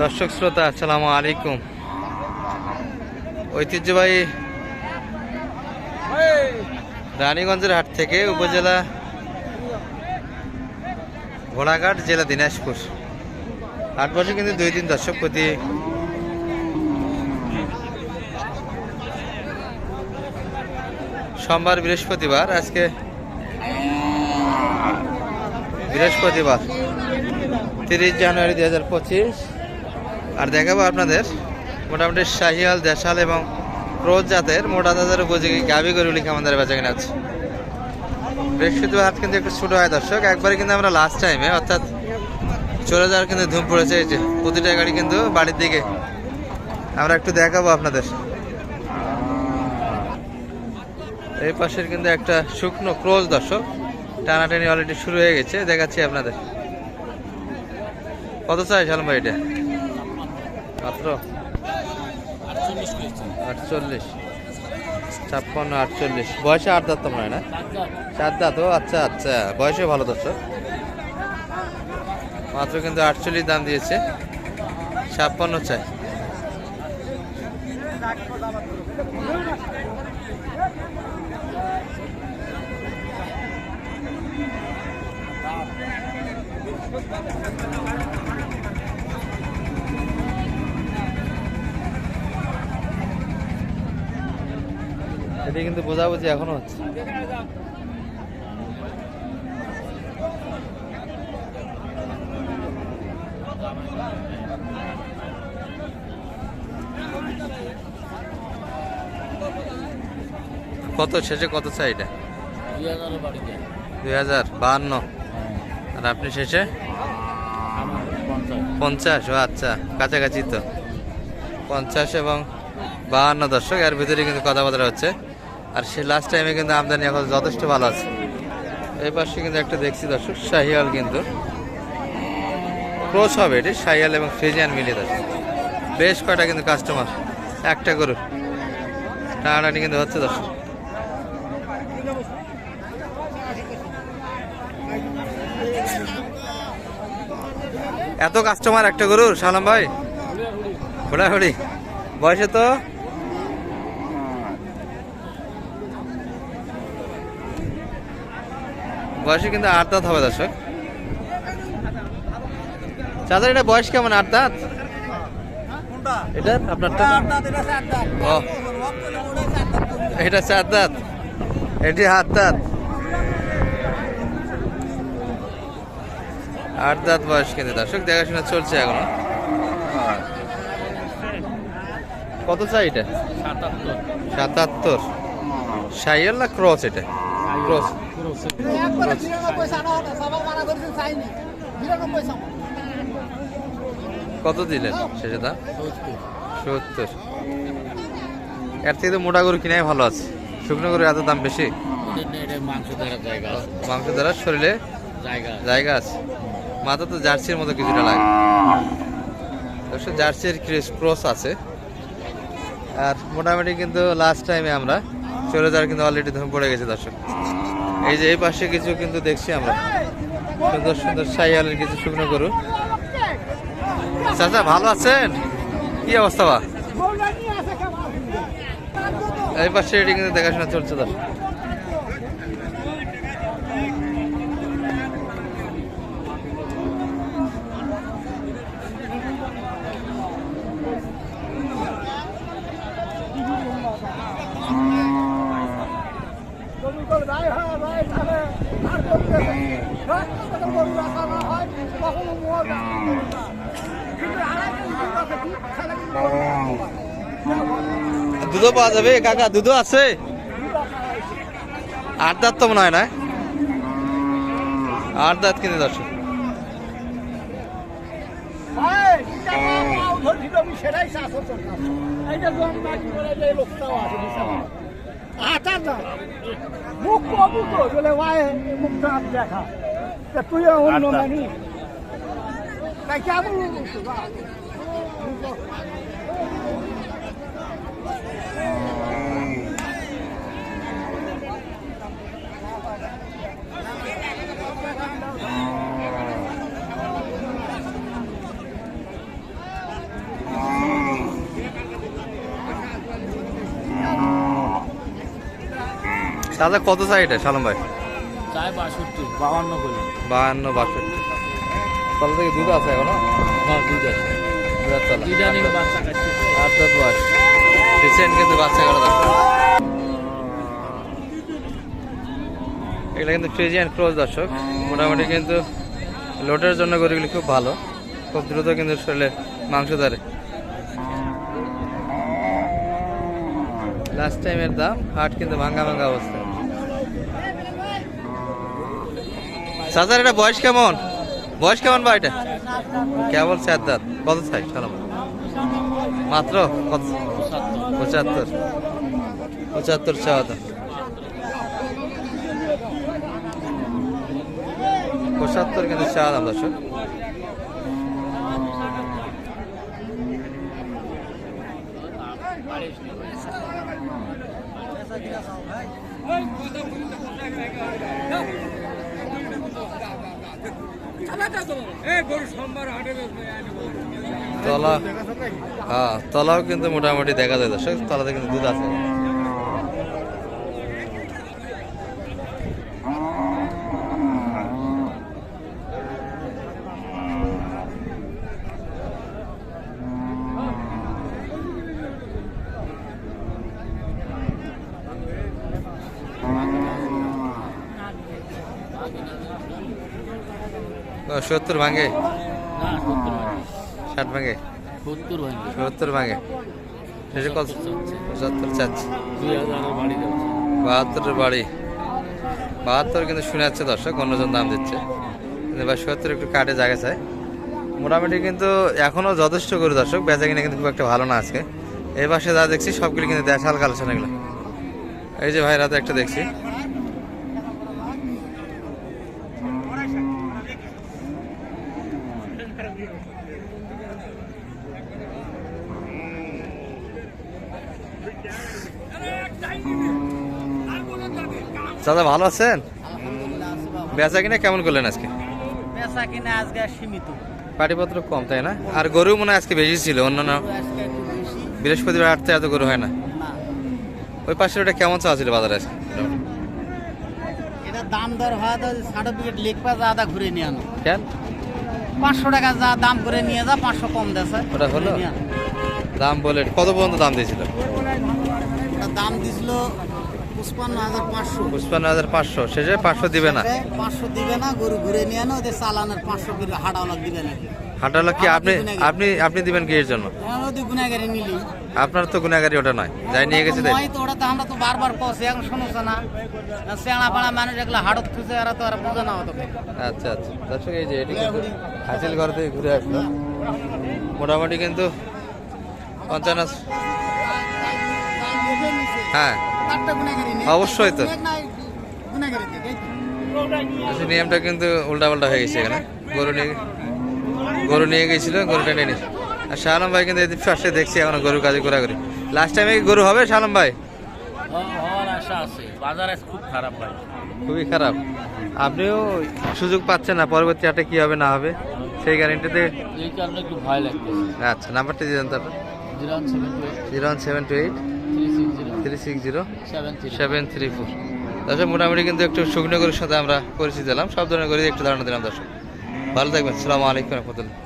দর্শক শ্রোতা, আসসালামু আলাইকুম। ঐতিহ্যবাহী রানীগঞ্জের হাট থেকে উপজেলা ঘোড়াঘাট, জেলা দিনাজপুর। হাট বছর কিন্তু দুই দিন দর্শক প্রতি সোমবার, বৃহস্পতিবার, আজকে বৃহস্পতিবার। তিরিশ জানুয়ারি দুই হাজার পঁচিশ। আর দেখাবো আপনাদের, মোটামুটি শাহিয়াল দেশাল এবং ক্রোজ জাতের, মোটা তাদের উপযোগী গাভি গরুগুলি আমাদের বেচা কিনা আছে বৃহস্পতিবার হাট কিন্তু একটু ছোটো হয় দর্শক, একবারে কিন্তু আমরা লাস্ট টাইমে অর্থাৎ চলে যাওয়ার কিন্তু ধুম পড়েছে এই যে, প্রতিটা গাড়ি কিন্তু বাড়ির দিকে। আমরা একটু দেখাবো আপনাদের। এই পাশের কিন্তু একটা শুকনো ক্রোজ দর্শক, টানাটানি অলরেডি শুরু হয়ে গেছে, দেখাচ্ছি আপনাদের। কত চাই সালাম ভাই এটা? মাত্র? আটচল্লিশ ছাপ্পান্ন আটচল্লিশ। বয়সে আট দাঁত তো হয় না? চার দাঁত ও আচ্ছা আচ্ছা। বয়সে ভালো দর্শক। মাত্র কিন্তু আটচল্লিশ দাম দিয়েছে। ছাপ্পান্ন চাই। এটি কিন্তু বোঝাবুঝি এখনও হচ্ছে। কত শেষে কত চাই এটা? দুই হাজার বাহান্ন। আর আপনি শেষে? পঞ্চাশ ও আচ্ছা কাছাকাছি তো। পঞ্চাশ এবং বাহান্ন দর্শক এর ভিতরে কিন্তু কথাবার্তা হচ্ছে। আর সে লাস্ট টাইমে কিন্তু আমদানি এখন যথেষ্ট ভালো আছে। এই পাশে কিন্তু একটা দেখছি দর্শক শাহিয়াল কিন্তু। ক্রোশ হবে এটি শাহিয়াল এবং ফ্রিজিয়ান মিলিয়ে দর্শক। বেশ কয়টা কিন্তু কাস্টমার একটা গরু টানাটানি কিন্তু হচ্ছে দর্শক। এত কাস্টমার একটা গরুর সালাম ভাই? ঘোড়াঘড়ি বয়সে তো বয়সে কিন্তু আট দাঁত হবে দর্শক। চাচার এটা বয়স কেমন? আট দাঁত? এটা আপনারটা ও। এটা চার দাঁত। এটি হাত দাঁত। আট দাঁত বয়স কিন্তু দর্শক দেখাশোনা চলছে এখনও। কত চাই এটা? সাতাত্তর। সাইয়াল না ক্রস এটা? ক্রস। কত দিলেন শেষে সত্তর। এর থেকে তো মোটা গরু কিনাই ভালো আছে। শুকনো গরু এত দাম বেশি? মাংস ধরার শরীরে জায়গা আছে। মাথা তো জার্সির মতো কিছুটা লাগে। অবশ্য জার্সির ক্রস আছে। আর মোটামুটি কিন্তু লাস্ট টাইমে আমরা চলে যাওয়ার কিন্তু অলরেডি ধুম পড়ে গেছে দর্শক। এই যে এই পাশে কিছু কিন্তু দেখছি আমরা। সুন্দর সুন্দর সাইয়ালের কিছু শুকনো গরু। চাচা, ভালো আছেন? কি অবস্থা বা? এই পাশে এটি কিন্তু দেখাশোনা চলছে, দর্শক। দুধও পাওয়া যাবে। কাকা, দুধও আছে? আট দাঁত তো মনে হয় না? আট দাঁত কিনে দর্শক তুই অন্য মানি দাদা কত চাই এটা সালাম ভাই? চাই বাষট্টি বাহান্ন বাহান্ন বাষট্টি। তলা থেকে দুধ আছে এখনও? হ্যাঁ দুধ আছে। আট বয়স। রিসেন্ট কিন্তু বাচ্চা করা দর্শক এগুলো কিন্তু ফ্রিজিয়ান ক্রোজ দর্শক। মোটামুটি কিন্তু লোডের জন্য গরুগুলি খুব ভালো। খুব দ্রুত কিন্তু শরীরে মাংস ধরে। লাস্ট টাইমের দাম হাট কিন্তু ভাঙ্গা ভাঙ্গা অবস্থা। চাচার এটা বয়স কেমন? বয়স কেমন বা এটা? কেবল চার দাঁত কত চাই সালাম মাত্র কত? পঁচাত্তর। পঁচাত্তর দাম পঁচাত্তর কিন্তু চাওয়া দাম দর্শক। তলা হ্যাঁ তলাও কিন্তু মোটামুটি দেখা যায় দর্শক। তলাতে কিন্তু দুধ আছে ও, সত্তর ভাঙে। ষাট ভাঙে? সত্তর ভাঙে। কত? পঁচাত্তর চাচ্ছি। বাহাত্তরের বাড়ি। বাহাত্তর কিন্তু শুনে যাচ্ছে দর্শক অন্যজন দাম দিচ্ছে। কিন্তু এবার সত্তর একটু কাটে জায়গা চায় মোটামুটি কিন্তু এখনও যথেষ্ট করে দর্শক বেচা কিনে কিন্তু খুব একটা ভালো না আজকে। এই পাশে যা দেখছি সবগুলি কিন্তু দেশাল কালেকশন এগুলো। এই যে ভাই রাতে একটা দেখছি। দাদা ভালো আছেন? বেচা কিনা কেমন করলেন আজকে? বেচা কিনে আজকে সীমিত। পাটিপত্র কম তাই না? আর গরু মনে হয় আজকে বেশি ছিল অন্যান্য বৃহস্পতিবার হাটতে এত গরু হয় না। ওই পাশে ওটা কেমন চাওয়া ছিল বাজারে আজকে? এটা দাম দর হয় তো সার্টিফিকেট লিখবা যা আদা ঘুরে নিয়ে আনো। কেন? পাঁচশো টাকা যা দাম করে নিয়ে যা পাঁচশো কম দেছে ওটা হলো? দাম বলে কত পর্যন্ত দাম দিয়েছিল? দাম দিছিল পঁচপান্ন হাজার পাঁচশো। পঁচপান্ন হাজার পাঁচশো। শেষে পাঁচশো দিবে না? পাঁচশো দিবে না গরু ঘুরে নিয়ে আনো ওদের চালানের পাঁচশো দিবে না। কি আপনি আপনি আপনি দিবেন কি এর জন্য? নিলি। আপনার তো গুণাগারি ওটা নয়। যাই নিয়ে গেছে তাই তো ওটা তো আমরা তো বারবার কষি এখন শুনছে না। সেনা পাড়া মানুষ এগুলো হাড়ত খুঁজে এরা তো আর বোঝে না অত আচ্ছা আচ্ছা। দর্শক এই যে এটি হাসিল ঘর ঘুরে আসলো। মোটামুটি কিন্তু পঞ্চান্ন হ্যাঁ। অবশ্যই তো। আচ্ছা, নিয়মটা কিন্তু উল্টা পাল্টা হয়ে গেছে এখানে। গরু নিয়ে গরু নিয়ে গেছিল গরুটা নিয়ে। আর শাহ ভাই কিন্তু এই ফার্স্টে দেখছি এখন গরু কাজে ঘোরাঘুরি। লাস্ট টাইমে কি গরু হবে শাহ ভাই? খুবই খারাপ। আপনিও সুযোগ পাচ্ছেন না পরবর্তী হাটে কি হবে না হবে সেই গ্যারেন্টিতে আচ্ছা নাম্বারটা দিয়ে দেন তারপর। Zero one seven two eight zero one seven two eight three six zero seven three four দর্শক, মোটামুটি কিন্তু একটু শুকনো সাথে আমরা পরিচিত দিলাম সব ধরনের গরু একটু ধারণা দিলাম দর্শক। ভালো থাকবেন। সালামু রহমতুল্লাহ।